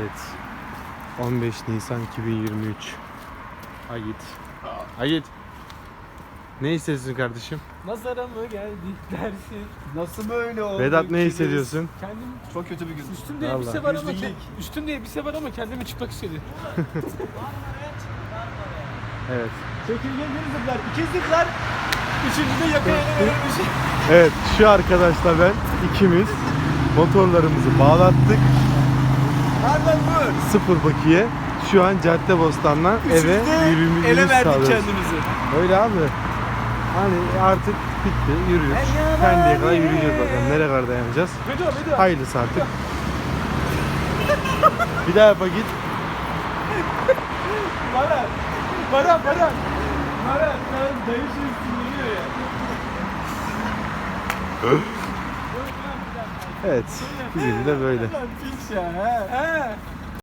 Evet. 15 Nisan 2023. Hayit. Hayit. Ne hissediyorsun kardeşim? Nazara mı geldi dersin? Nasıl böyle oldu? Vedat ne hissediyorsun? Kendim? Çok kötü bir gün. üstümde Vallahi. elbise var ama Yüzlülük. üstümde elbise var ama kendimi çıplak hissediyorum. Evet. Çekirge bir zıplar, iki zıplar. Üçüncü de yakaya bir şey. Evet şu arkadaşla ben ikimiz motorlarımızı bağlattık. Nereden bu? Sıfır bakiye. Şu an Caddebostan'dan eve yürüyümü ele verdik sağlıyoruz. kendimizi. Öyle abi. Hani artık bitti yürüyoruz. Kendiye kadar yürüyeceğiz bakalım. Nereye kadar dayanacağız? Vedo Vedo. Hayırlısı artık. Bir daha yapa git. Baran. Baran Baran. Baran sen dayı şey sinirliyor ya. Evet. Bugün de böyle. Piç ya he. He.